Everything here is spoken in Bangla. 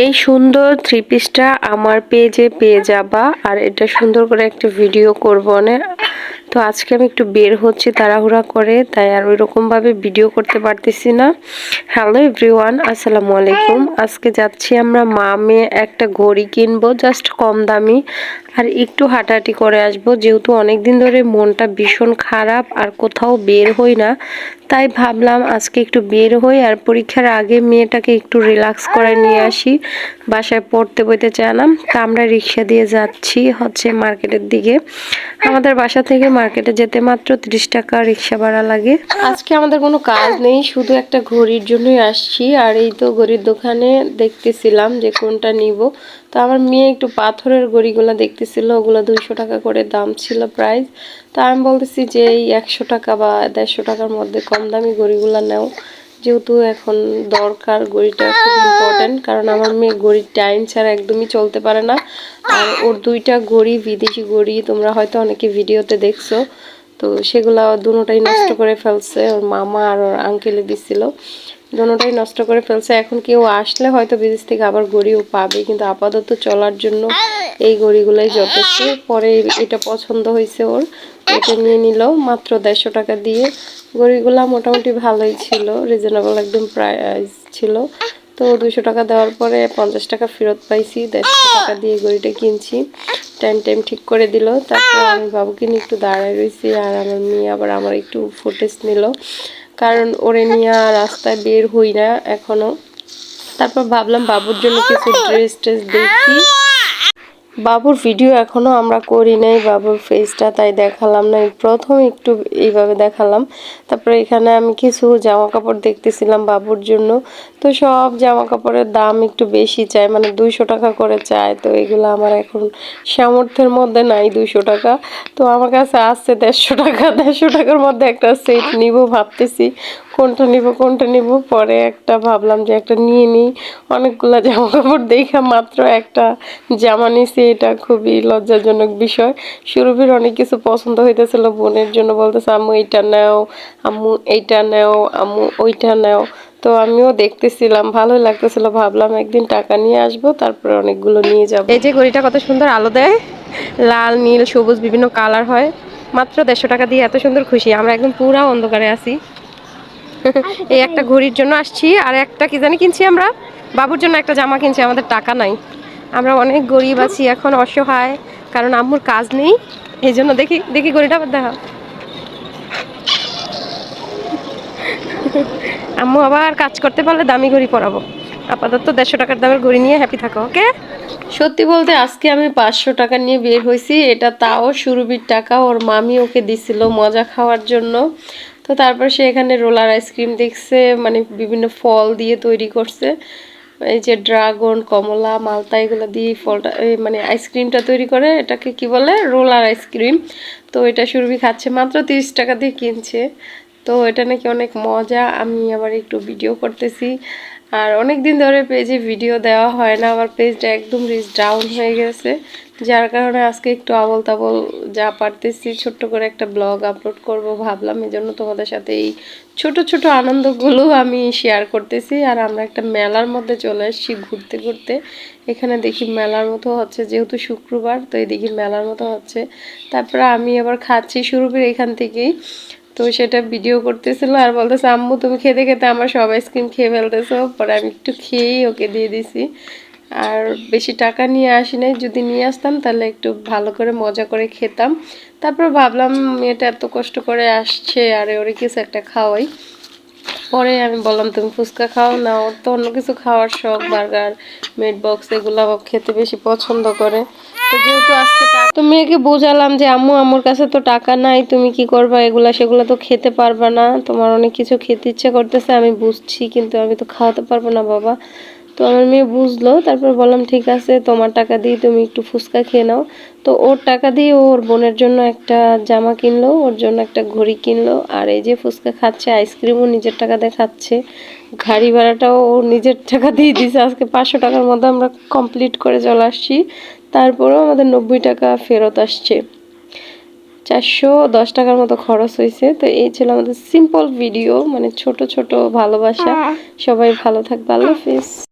এই সুন্দর থ্রি পিসটা আমার পেজে পেয়ে যাবা, আর এটা সুন্দর করে একটা ভিডিও করব না তো আজকে আমি একটু বের হচ্ছি তাড়াহুড়া করে, তাই আর ওই রকমভাবে ভিডিও করতে পারতেছি না। হ্যালো এভরিওয়ান আসসালামু আলাইকুম। আজকে যাচ্ছি আমরা মা মেয়ে একটা ঘড়ি কিনবো জাস্ট কম দামি। আর একটু হাঁটাহাঁটি করে আসব। যেহেতু অনেক দিন ধরে মনটা ভীষণ খারাপ আর কোথাও বের হই না, তাই ভাবলাম আজকে একটু বের হই আর পরীক্ষার আগে মেয়েটাকে একটু রিল্যাক্স করে নিয়ে আসি। বাসায় পড়তে বইতে চাইলাম তা আমরা রিক্সা দিয়ে যাচ্ছি হচ্ছে মার্কেটের দিকে। আমাদের বাসা থেকে মার্কেটে যেতে মাত্র ত্রিশ টাকা রিক্সা ভাড়া লাগে। আজকে আমাদের কোনো কাজ নেই, শুধু একটা ঘড়ির জন্যই আসছি। আর এই তো ঘড়ির দোকানে দেখতেছিলাম যে কোনটা নিব। তো আমার মেয়ে একটু পাথরের ঘড়িগুলো দেখতেছিল, ওগুলো দুইশো টাকা করে দাম ছিল প্রাইস তো আমি বলতেছি যে এই একশো টাকা বা দেড়শো টাকার মধ্যে কম দামি ঘড়িগুলো নেও। যেহেতু এখন দরকার ঘড়িটা খুব ইম্পর্টেন্ট কারণ আমার মেয়ে ঘড়ির টাইম ছাড়া একদমই চলতে পারে না। আর ওর দুইটা ঘড়ি বিদেশি গড়ি, তোমরা হয়তো অনেকে ভিডিওতে দেখছ। তো সেগুলো দুটোটাই নষ্ট করে ফেলছে। ওর মামা আর ওর আঙ্কেলে দিছিল। দুটোটাই নষ্ট করে ফেলছে। এখন কেউ আসলে হয়তো বিদেশ থেকে আবার গড়িও পাবে, কিন্তু আপাতত চলার জন্য এই ঘড়িগুলোই যথেষ্ট। পরে এটা পছন্দ হয়েছে ওর এটা নিয়ে নিল মাত্র দেড়শো টাকা দিয়ে। ঘড়িগুলা মোটামুটি ভালোই ছিল রিজনেবল একদম প্রাইস ছিল। তো দুশো টাকা দেওয়ার পরে পঞ্চাশ টাকা ফেরত পাইছি, দেড়শো টাকা দিয়ে ঘড়িটা কিনছি। টাইম টাইম ঠিক করে দিল। তারপর আমি বাবুকে নিয়ে একটু দাঁড়ায় রয়েছি আর আমার মেয়ে আবার আমার একটু ফুটেজ নিল। কারণ ওরে নিয়ে রাস্তায় বের হই না এখনও। তারপর ভাবলাম বাবুর জন্য কিছু ড্রেস ট্রেস দেখি। বাবুর ভিডিও এখনও আমরা করি নাই, বাবুর ফেসটা তাই দেখালাম না। প্রথম একটু এইভাবে দেখালাম। তারপরে এখানে আমি কিছু জামা কাপড় দেখতেছিলাম বাবুর জন্য। তো সব জামা কাপড়ের দাম একটু বেশি চাই মানে দুইশো টাকা করে চায়। তো এগুলো আমার এখন সামর্থ্যের মধ্যে নাই দুইশো টাকা। তো আমার কাছে আসছে দেড়শো টাকা। দেড়শো টাকার মধ্যে একটা সেট নিব ভাবতেছি। কোনটা নিব কোনটা নিব? পরে একটা ভাবলাম যে একটা নিয়ে নিই। অনেকগুলো জামা কাপড় দেখা মাত্র একটা জামা নিছি। এটা খুবই লজ্জাজনক বিষয়। সুরভির অনেক কিছু পছন্দ হইতেছিল, বোনের জন্য বলতেছে, আম্মু, এইটা নেও, আম্মু, এইটা নেও, আম্মু, ওইটা নেও। তো আমিও দেখতেছিলাম, ভালোই লাগতেছিল। ভাবলাম একদিন টাকা নিয়ে আসব, তারপরে অনেকগুলো নিয়ে যাব। এই যে ঘড়িটা কত সুন্দর আলো দেয়। লাল, নীল, সবুজ, বিভিন্ন কালার হয়। মাত্র দেড়শো টাকা দিয়ে এত সুন্দর খুশি। আমরা একদম পুরা অন্ধকারে আছি। এই একটা ঘড়ির জন্য আসছি, আর একটা কি জানি কিনছি আমরা? বাবুর জন্য একটা জামা কিনছি, আমাদের টাকা নাই। আমরা অনেক গরিব আছি, এখন অসহায়, কারণ আম্মুর কাজ নেই, এই জন্য দেখি দেখি ঘড়িটা আবার দেখা আম্মু আবার কাজ করতে পারলে দামি ঘড়ি পরাবো। আপাতত দেড়শো টাকার দামের ঘড়ি নিয়ে হ্যাপি থাকো ওকে সত্যি বলতে আজকে আমি পাঁচশো টাকা নিয়ে বের হয়েছি, এটা তাও সুরবির টাকা, ওর মামি ওকে দিছিল মজা খাওয়ার জন্য। তো তারপর সে এখানে রোলার আইসক্রিম দেখছে মানে বিভিন্ন ফল দিয়ে তৈরি করছে। এই যে ড্রাগন, কমলা, মালতা, এগুলো দিয়ে ফলটা মানে আইসক্রিমটা তৈরি করে, এটাকে কি বলে? রোলার আইসক্রিম তো এটা সুরভি খাচ্ছে মাত্র তিরিশ টাকা দিয়ে কিনছে। তো এটা নাকি অনেক মজা। আমি আবার একটু ভিডিও করতেছি। আর অনেক দিন ধরে পেজে ভিডিও দেওয়া হয় না, আবার পেজটা একদম রিচ ডাউন হয়ে গেছে। যার কারণে আজকে একটু আবল তাবল যা পারতেছি, ছোট্ট করে একটা ব্লগ আপলোড করব ভাবলাম এই জন্য তোমাদের সাথে এই ছোট ছোট আনন্দগুলো আমি শেয়ার করতেছি। আর আমরা একটা মেলার মধ্যে চলে এসেছি ঘুরতে ঘুরতে। এখানে দেখি মেলার মতো হচ্ছে, যেহেতু শুক্রবার, তো এই দেখি মেলার মতো হচ্ছে। তারপরে আমি আবার খাচ্ছি শুরু করে এখান থেকেই। তো সেটা ভিডিও করতেছিল আর বলতেছে, আম্মু, তুমি খেতে খেতে আমার সব আইসক্রিম খেয়ে ফেলতেছো। পরে আমি একটু খেয়েই ওকে দিয়ে দিছি। আর বেশি টাকা নিয়ে আসি নাই। যদি নিয়ে আসতাম তাহলে একটু ভালো করে মজা করে খেতাম। তারপর ভাবলাম, মেয়েটা এত কষ্ট করে আসছে, আর ওরে কিছু একটা খাওয়াই। পরে আমি বললাম, তুমি ফুচকা খাও না? ওর তো অন্য কিছু খাওয়ার শখ, বার্গার মেড বক্স এগুলো খেতে বেশি পছন্দ করে। তো যেহেতু আজকে তো মেয়েকে বোঝালাম যে, আম্মু, আমার কাছে তো টাকা নাই, তুমি কি করবা? এগুলা সেগুলো তো খেতে পারবা না। তোমার অনেক কিছু খেতে ইচ্ছে করতেছে, আমি বুঝছি, কিন্তু আমি তো খাওয়াতে পারব না, বাবা। তো আমার মেয়ে বুঝলো তারপর বললাম ঠিক আছে তোমার টাকা দিয়ে তুমি একটু ফুচকা খেয়ে নাও। তো ওর টাকা দিয়ে ওর বোনের জন্য একটা জামা কিনলো ওর জন্য একটা ঘড়ি কিনলো আর এই যে ফুচকা খাচ্ছে আইসক্রিমও নিজের টাকা দিয়ে খাচ্ছে। গাড়ি ভাড়াটাও ও নিজের টাকা দিয়ে দিছে। আজকে পাঁচশো টাকার মধ্যে আমরা কমপ্লিট করে চলে আসছি। তারপরেও আমাদের নব্বই টাকা ফেরত আসছে। চারশো দশ টাকার মতো খরচ হয়েছে। তো এই ছিল আমাদের সিম্পল ভিডিও মানে ছোট ছোট ভালোবাসা। সবাই ভালো থাকবে। আল্লাহ হাফিজ।